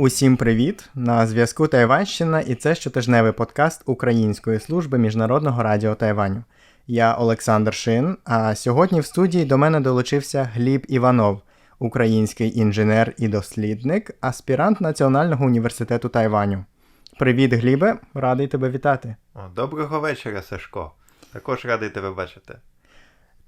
Усім привіт! На зв'язку Тайванщина, і це щотижневий подкаст Української служби міжнародного радіо Тайваню. Я Олександр Шин. А сьогодні в студії до мене долучився Гліб Іванов, український інженер і дослідник, аспірант Національного університету Тайваню. Привіт, Глібе! Радий тебе вітати. Доброго вечора, Сашко. Також радий тебе бачити.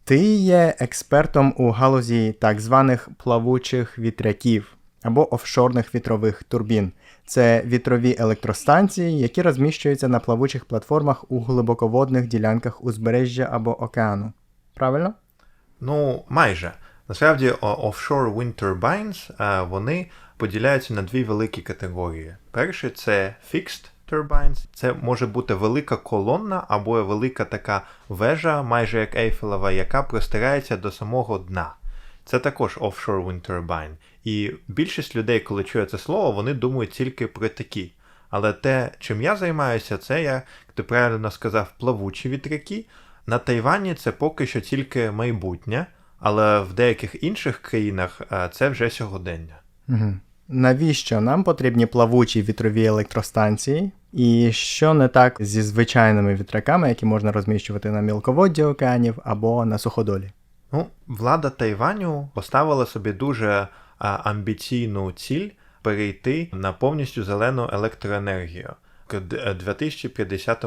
Ти є експертом у галузі так званих плавучих вітряків або офшорних вітрових турбін. Це вітрові електростанції, які розміщуються на плавучих платформах у глибоководних ділянках узбережжя або океану. Правильно? Ну, майже. Насправді, offshore wind turbines, е, вони поділяються на дві великі категорії. Перше це fixed turbines. Це може бути велика колонна або велика така вежа, майже як Ейфелева, яка простирається до самого дна. Це також offshore wind turbine. І більшість людей, коли чує це слово, вони думають тільки про такі. Але те, чим я займаюся, це, як ти правильно сказав, плавучі вітряки. На Тайвані це поки що тільки майбутнє, але в деяких інших країнах е, це вже сьогодення. Угу. Навіщо нам потрібні плавучі вітрові електростанції? І що не так зі звичайними вітряками, які можна розміщувати на мілководді океанів або на суходолі? Ну, влада Тайваню поставила собі дуже амбіційну ціль перейти на повністю зелену електроенергію к 2050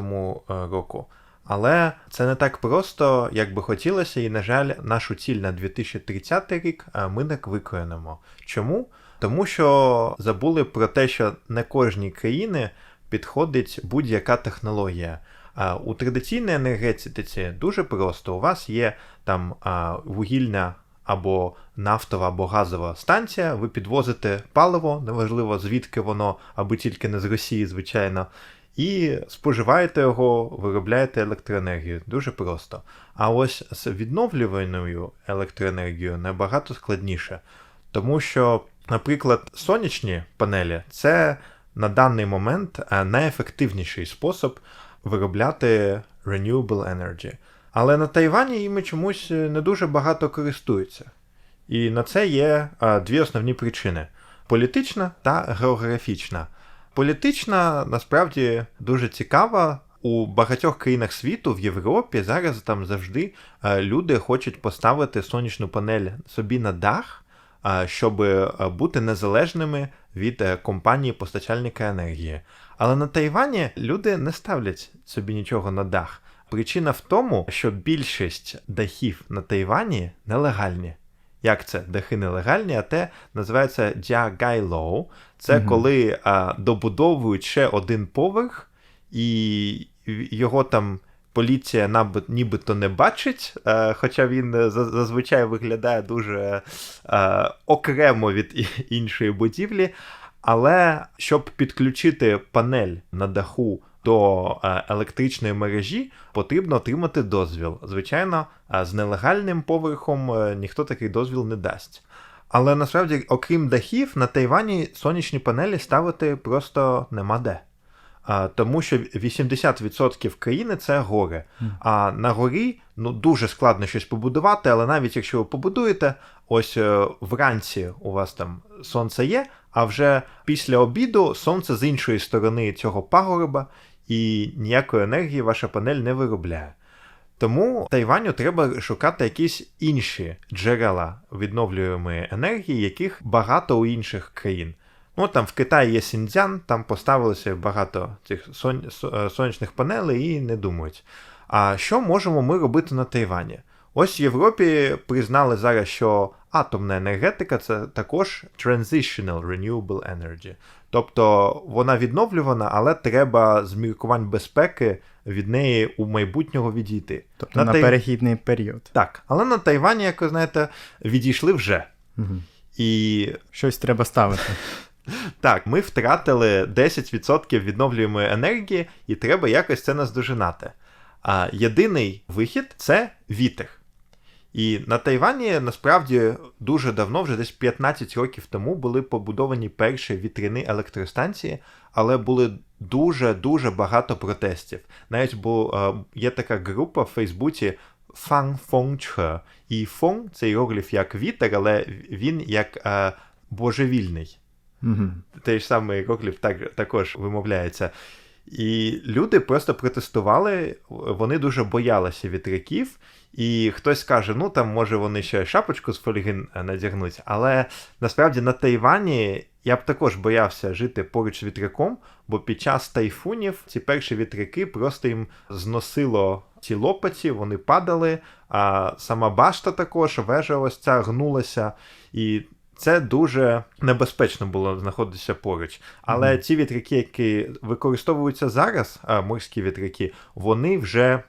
року. Але це не так просто, як би хотілося, і, на жаль, нашу ціль на 2030 рік ми не виконуємо. Чому? Тому що забули про те, що не кожній країні підходить будь-яка технологія. У традиційній енергетиці дуже просто. У вас є там вугільна або нафтова або газова станція, ви підвозите паливо, неважливо звідки воно, аби тільки не з Росії, звичайно, і споживаєте його, виробляєте електроенергію. Дуже просто. А ось з відновлюваною електроенергією набагато складніше. Тому що, наприклад, сонячні панелі це на даний момент найефективніший спосіб виробляти renewable energy. Але на Тайвані їми чомусь не дуже багато користуються. І на це є дві основні причини: політична та географічна. Політична насправді дуже цікава. У багатьох країнах світу в Європі зараз там завжди люди хочуть поставити сонячну панель собі на дах, щоб бути незалежними від е, компанії постачальника енергії. Але на Тайвані люди не ставлять собі нічого на дах. Причина в тому, що більшість дахів на Тайвані нелегальні. Як це? Дахи нелегальні, а те називається джагайлоу. Це mm коли а, добудовують ще один поверх, і його там поліція нібито не бачить, а, хоча він зазвичай виглядає дуже а, окремо від іншої будівлі. Але щоб підключити панель на даху до е, електричної мережі потрібно отримати дозвіл. Звичайно, е, з нелегальним поверхом е, ніхто такий дозвіл не дасть. Але насправді, окрім дахів, на Тайвані сонячні панелі ставити просто нема де. Тому що 80% країни це гори. А на горі ну, дуже складно щось побудувати, але навіть якщо ви побудуєте, ось вранці у вас там сонце є, а вже після обіду сонце з іншої сторони цього пагорба, і ніякої енергії ваша панель не виробляє. Тому Тайваню треба шукати якісь інші джерела відновлюємої енергії, яких багато у інших країн. Ну там в Китаї є Сіндзян, там поставилося багато цих сон... Е, сонячних панелей і не думають. А що можемо ми робити на Тайвані? Ось в Європі признали зараз, що атомна енергетика це також transitional renewable energy. Тобто вона відновлювана, але треба з міркувань безпеки від неї у майбутнього відійти. Тобто на, на Тай... перехідний період. Так, але на Тайвані, як ви знаєте, відійшли вже. Угу. І щось треба ставити. Так, ми втратили 10% відновлюємої енергії, і треба якось це наздожинати. А єдиний вихід це вітер. І на Тайвані насправді дуже давно, вже десь 15 років тому, були побудовані перші вітряні електростанції, але були дуже-дуже багато протестів. Навіть бо е, є така група в Фейсбуці Фан Фон Че. І фон це іерогліф як вітер, але він як е, божевільний. Угу. Той ж самий іерогліф так, також вимовляється. І люди просто протестували, вони дуже боялися вітряків, і хтось каже, ну там може вони ще шапочку з фольги надягнуть, але насправді на Тайвані я б також боявся жити поруч з вітряком, бо під час тайфунів ці перші вітряки просто їм зносило ці лопаті, вони падали, а сама башта також, вежа ось ця гнулася. І це дуже небезпечно було знаходитися поруч. Але mm. ці вітряки, які використовуються зараз, морські вітряки, вони вже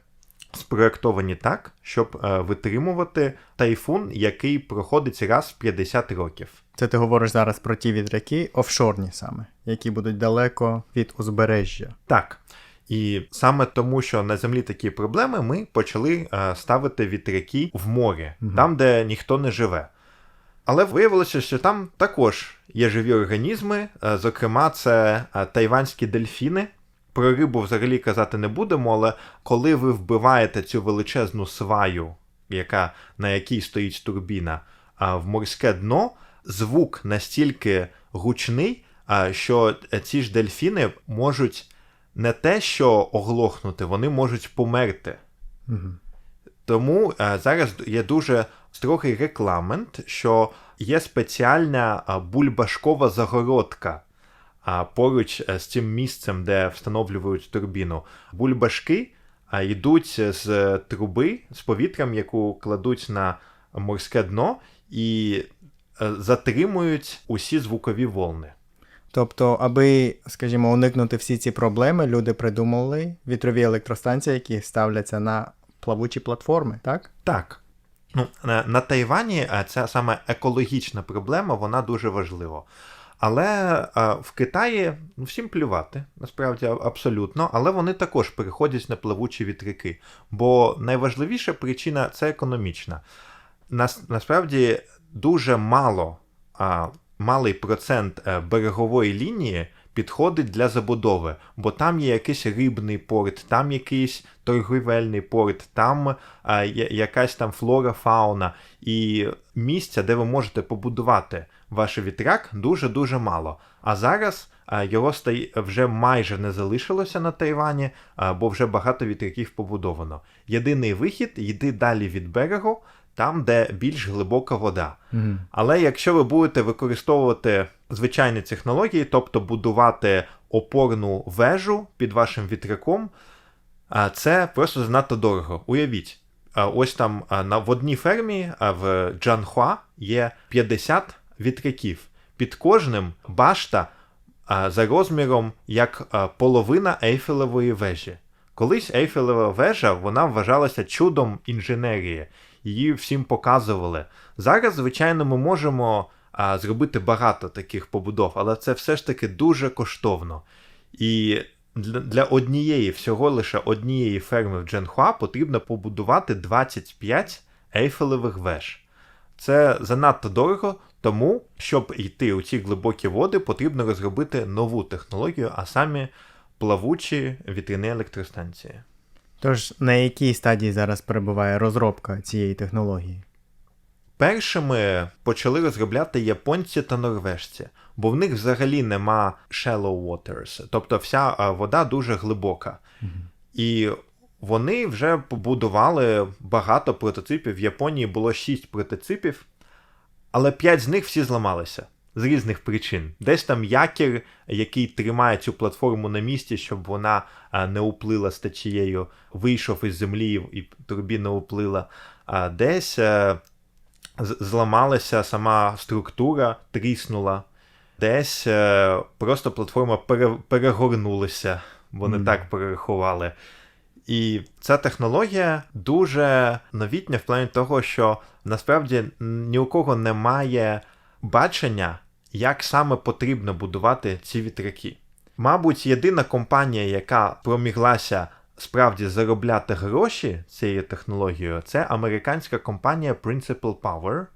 спроєктовані так, щоб витримувати тайфун, який проходить раз в 50 років. Це ти говориш зараз про ті вітряки офшорні саме, які будуть далеко від узбережжя. Так. І саме тому, що на землі такі проблеми, ми почали ставити вітряки в морі, mm там, де ніхто не живе. Але виявилося, що там також є живі організми, зокрема, це тайванські дельфіни. Про рибу взагалі казати не будемо, але коли ви вбиваєте цю величезну сваю, яка, на якій стоїть турбіна, в морське дно, звук настільки гучний, що ці ж дельфіни можуть не те, що оглохнути, вони можуть померти. Угу. Тому зараз є дуже строгий рекламент, що є спеціальна бульбашкова загородка поруч з цим місцем, де встановлюють турбіну. Бульбашки йдуть з труби з повітрям, яку кладуть на морське дно, і затримують усі звукові волни. Тобто, аби, скажімо, уникнути всі ці проблеми, люди придумали вітрові електростанції, які ставляться на плавучі платформи, так? Так. Ну, на, Тайвані ця саме екологічна проблема, вона дуже важлива. Але а, в Китаї ну, всім плювати, насправді абсолютно, але вони також переходять на плавучі вітряки. Бо найважливіша причина це економічна. Нас, насправді дуже мало, малий процент е, берегової лінії підходить для забудови, бо там є якийсь рибний порт, там якийсь торгівельний порт, там а, якась там флора, фауна, і місця, де ви можете побудувати ваш вітряк, дуже-дуже мало. А зараз а, його стає вже майже не залишилося на Тайвані, а, бо вже багато вітряків побудовано. Єдиний вихід йди далі від берегу. Там, де більш глибока вода. Mm-hmm. Але якщо ви будете використовувати звичайні технології, тобто будувати опорну вежу під вашим вітряком, це просто занадто дорого. Уявіть, ось там в одній фермі в Джанхуа є 50 вітряків. Під кожним башта за розміром як половина ейфелевої вежі. Колись Ейфелева вежа вона вважалася чудом інженерії, її всім показували. Зараз, звичайно, ми можемо а, зробити багато таких побудов, але це все ж таки дуже коштовно. І для, для однієї, всього лише однієї ферми в Дженхуа потрібно побудувати 25 ейфелевих веж. Це занадто дорого, тому, щоб йти у ці глибокі води, потрібно розробити нову технологію, а самі плавучі вітряні електростанції. Тож на якій стадії зараз перебуває розробка цієї технології? Першими почали розробляти японці та норвежці, бо в них взагалі нема shallow waters, тобто вся вода дуже глибока. І вони вже побудували багато прототипів. В Японії було 6 прототипів, але 5 з них всі зламалися з різних причин. Десь там якір, який тримає цю платформу на місці, щоб вона не уплила з течією, вийшов із землі і турбіна уплила. А десь зламалася сама структура, тріснула, десь просто платформа перегорнулася, вони mm. так перерахували. І ця технологія дуже новітня в плані того, що насправді ні у кого немає бачення, як саме потрібно будувати ці вітряки. Мабуть, єдина компанія, яка проміглася справді заробляти гроші цією технологією, це американська компанія Principal Power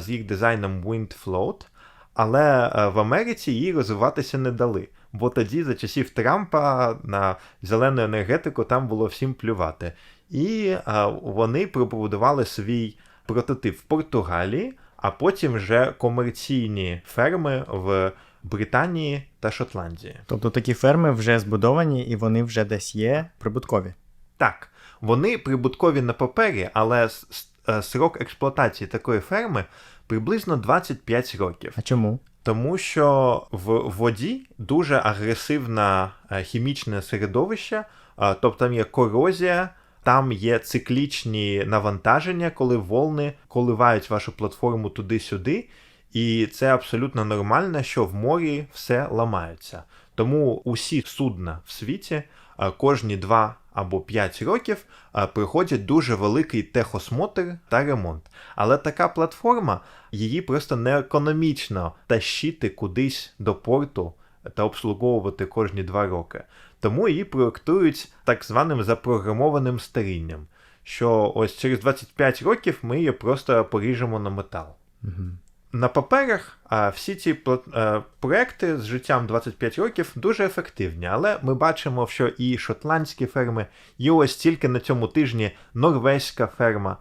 з їх дизайном WindFloat, але в Америці її розвиватися не дали. Бо тоді, за часів Трампа, на зелену енергетику там було всім плювати. І вони побудували свій прототип в Португалії а потім вже комерційні ферми в Британії та Шотландії. Тобто такі ферми вже збудовані і вони вже десь є прибуткові. Так, вони прибуткові на папері, але е, срок експлуатації такої ферми приблизно 25 років. А чому? Тому що в воді дуже агресивне хімічне середовище, е, тобто там є корозія, там є циклічні навантаження, коли волни коливають вашу платформу туди-сюди, і це абсолютно нормально, що в морі все ламається. Тому усі судна в світі е, кожні 2 або 5 років е, проходять дуже великий техосмотр та ремонт. Але така платформа її просто не економічно тащити кудись до порту та обслуговувати кожні 2 роки. Тому її проєктують так званим запрограмованим старінням, що ось через 25 років ми її просто поріжемо на метал. Угу. На паперах всі ці е, проекти з життям 25 років дуже ефективні, але ми бачимо, що і шотландські ферми, і ось тільки на цьому тижні норвезька ферма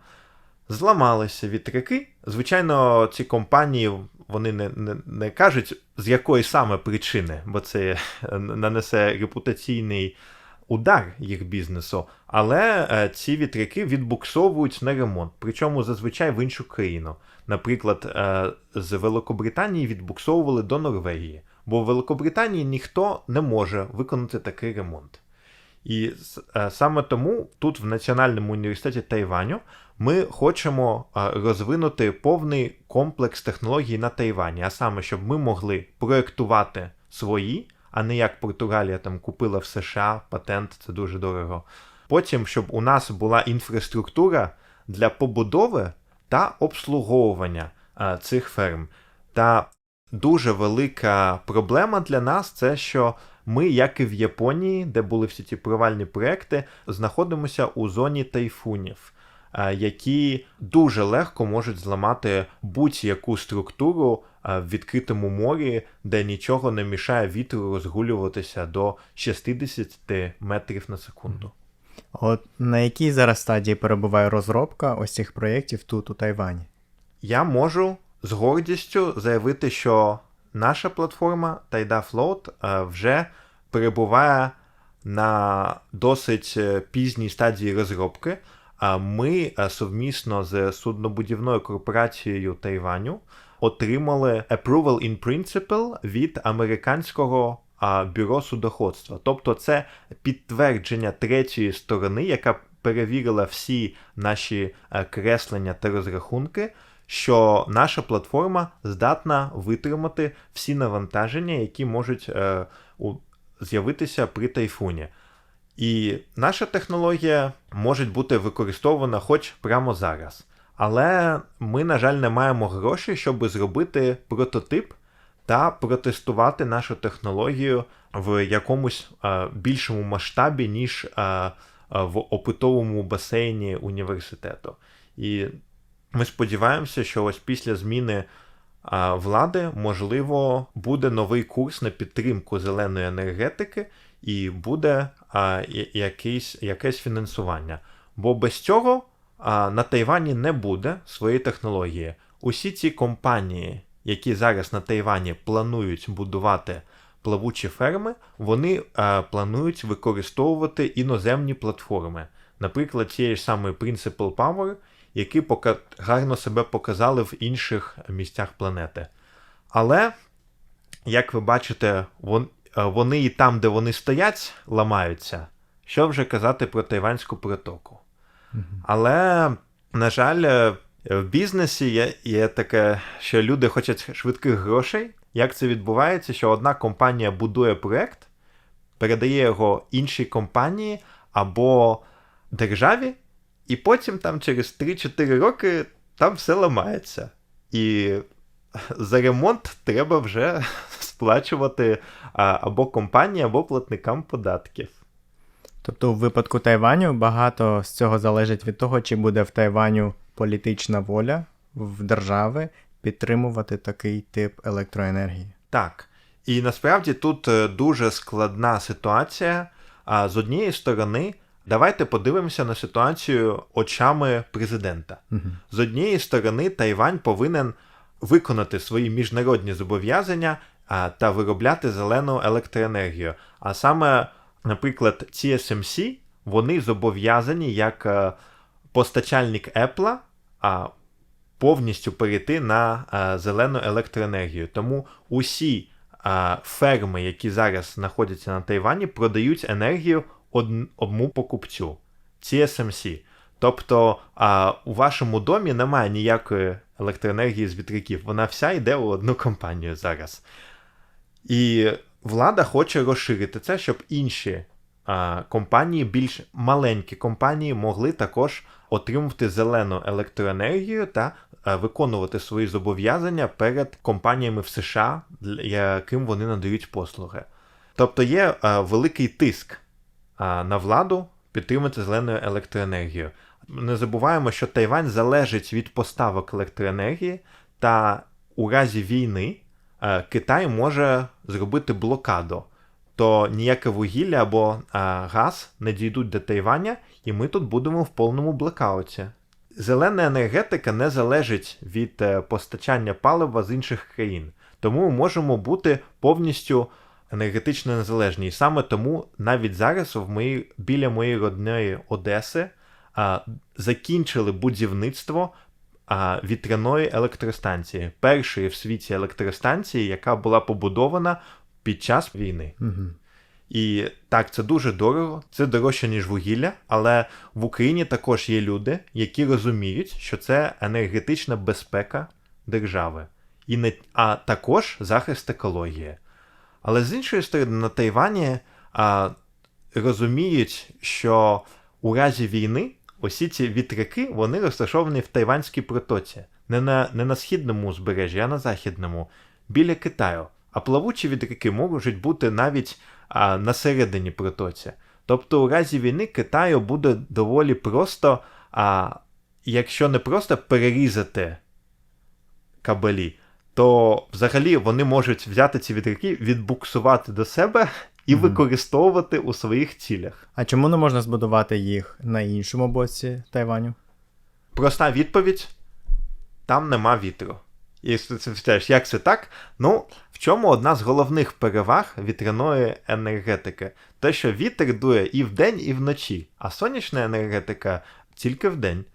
зламалися вітряки. Звичайно, ці компанії вони не, не, не кажуть, з якої саме причини, бо це нанесе репутаційний удар їх бізнесу, але е, ці вітряки відбуксовують на ремонт, причому зазвичай в іншу країну. Наприклад, е, з Великобританії відбуксовували до Норвегії, бо в Великобританії ніхто не може виконати такий ремонт. І е, саме тому тут, в Національному університеті Тайваню, ми хочемо е, розвинути повний комплекс технологій на Тайвані, а саме, щоб ми могли проєктувати свої, а не як Португалія там купила в США патент, це дуже дорого. Потім, щоб у нас була інфраструктура для побудови та обслуговування е, цих ферм. Та дуже велика проблема для нас це, що ми, як і в Японії, де були всі ці провальні проекти, знаходимося у зоні тайфунів, е, які дуже легко можуть зламати будь-яку структуру е, в відкритому морі, де нічого не мішає вітру розгулюватися до 60 метрів на секунду. От на якій зараз стадії перебуває розробка ось цих проєктів тут, у Тайвані? Я можу з гордістю заявити, що наша платформа Tida Float е, вже перебуває на досить е, пізній стадії розробки. Ми е, совмісно з суднобудівною корпорацією Тайваню отримали Approval in Principle від американського бюро судоходства. Тобто це підтвердження третьої сторони, яка перевірила всі наші е, креслення та розрахунки, що наша платформа здатна витримати всі навантаження, які можуть е, з'явитися при тайфуні. І наша технологія може бути використована хоч прямо зараз. Але ми, на жаль, не маємо грошей, щоб зробити прототип та протестувати нашу технологію в якомусь е, більшому масштабі, ніж е, е, в опитовому басейні університету. І ми сподіваємося, що ось після зміни влади, можливо, буде новий курс на підтримку зеленої енергетики і буде якийсь, якесь фінансування. Бо без цього на Тайвані не буде своєї технології. Усі ці компанії, які зараз на Тайвані планують будувати плавучі ферми, вони а, планують використовувати іноземні платформи. Наприклад, цієї ж самої Principal Power, які пока... гарно себе показали в інших місцях планети. Але, як ви бачите, вон... е, вони і там, де вони стоять, ламаються. Що вже казати про Тайванську протоку. Але, на жаль, е, в бізнесі є, є таке, що люди хочуть швидких грошей. Як це відбувається, що одна компанія будує проект, передає його іншій компанії або державі, і потім там через 3-4 роки там все ламається. І за ремонт треба вже сплачувати або компанії, або платникам податків. Тобто, в випадку Тайваню багато з цього залежить від того, чи буде в Тайваню політична воля в держави підтримувати такий тип електроенергії. Так. І насправді тут е, дуже складна ситуація. А з однієї сторони, давайте подивимося на ситуацію очами президента. Угу. З однієї сторони, Тайвань повинен виконати свої міжнародні зобов'язання та виробляти зелену електроенергію. А саме, наприклад, TSMC, вони зобов'язані як е, постачальник Apple а, повністю перейти на а, зелену електроенергію. Тому усі а, ферми, які зараз знаходяться на Тайвані, продають енергію од- одному покупцю TSMC. Тобто а, у вашому домі немає ніякої електроенергії з вітряків. Вона вся йде у одну компанію зараз. І влада хоче розширити це, щоб інші а, компанії, більш маленькі компанії, могли також отримувати зелену електроенергію та виконувати свої зобов'язання перед компаніями в США, яким вони надають послуги. Тобто є великий тиск на владу підтримати зелену електроенергію. Не забуваємо, що Тайвань залежить від поставок електроенергії, та у разі війни е, Китай може зробити блокаду, то ніяке вугілля або е, газ не дійдуть до Тайваня, і ми тут будемо в повному блекауті. Зелена енергетика не залежить від е, постачання палива з інших країн, тому ми можемо бути повністю енергетично незалежні. І саме тому навіть зараз в моїй, біля моєї родної Одеси а, закінчили будівництво а, вітряної електростанції, першої в світі електростанції, яка була побудована під час війни. Угу. І так, це дуже дорого, це дорожче, ніж вугілля, але в Україні також є люди, які розуміють, що це енергетична безпека держави, і не, а також захист екології. Але з іншої сторони, на Тайвані а, розуміють, що у разі війни усі ці вітряки вони розташовані в Тайванській протоці, не на, не на східному узбережжі, а на західному, біля Китаю. А плавучі вітряки можуть бути навіть а, на середині протоці. Тобто, у разі війни Китаю буде доволі просто, а, якщо не просто перерізати кабелі, то взагалі вони можуть взяти ці вітряки, відбуксувати до себе і Мгм. використовувати у своїх цілях. А чому не можна збудувати їх на іншому боці Тайваню? Проста відповідь: там нема вітру. І ти як це так? Ну, в чому одна з головних переваг вітряної енергетики? Те, що вітер дує і вдень, і вночі, а сонячна енергетика тільки вдень.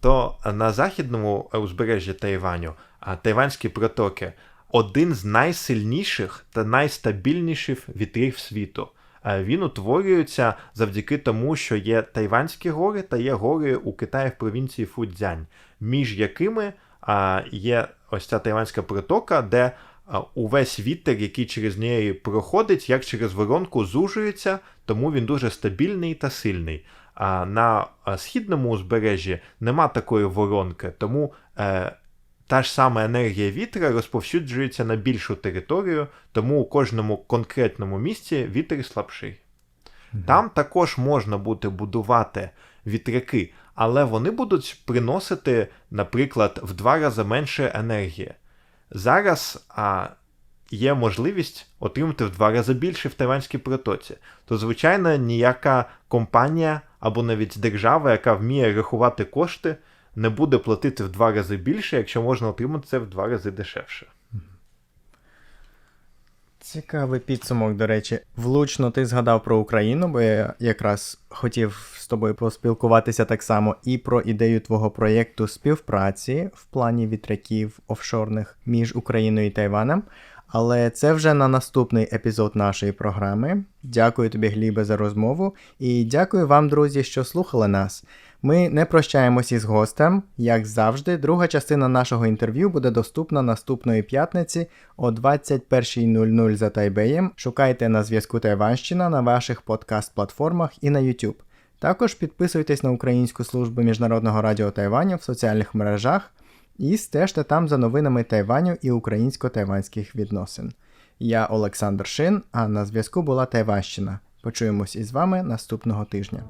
То на західному узбережжі Тайваню, Тайванські протоки один з найсильніших та найстабільніших вітрів світу. Він утворюється завдяки тому, що є Тайванські гори та є гори у Китаї в провінції Фудзянь, між якими є ось ця Тайванська протока, де а, увесь вітер, який через неї проходить, як через воронку зужується, тому він дуже стабільний та сильний. А на східному узбережжі нема такої воронки, тому е, та ж сама енергія вітра розповсюджується на більшу територію, тому у кожному конкретному місці вітер слабший. Там також можна буде будувати вітряки, але вони будуть приносити, наприклад, в два рази менше енергії. Зараз а, є можливість отримати в два рази більше в Тайванській протоці. То, звичайно, ніяка компанія або навіть держава, яка вміє рахувати кошти, не буде платити в два рази більше, якщо можна отримати це в два рази дешевше. Цікавий підсумок, до речі. Влучно ти згадав про Україну, бо я якраз хотів з тобою поспілкуватися так само і про ідею твого проєкту співпраці в плані вітряків офшорних між Україною і Тайванем. Але це вже на наступний епізод нашої програми. Дякую тобі, Глібе, за розмову, і дякую вам, друзі, що слухали нас. Ми не прощаємось із гостем. Як завжди, друга частина нашого інтерв'ю буде доступна наступної п'ятниці о 21.00 за Тайбеєм. Шукайте на зв'язку Тайванщина на ваших подкаст-платформах і на YouTube. Також підписуйтесь на Українську службу Міжнародного радіо Тайваню в соціальних мережах і стежте там за новинами Тайваню і українсько-тайванських відносин. Я Олександр Шин, а на зв'язку була Тайванщина. Почуємось із вами наступного тижня.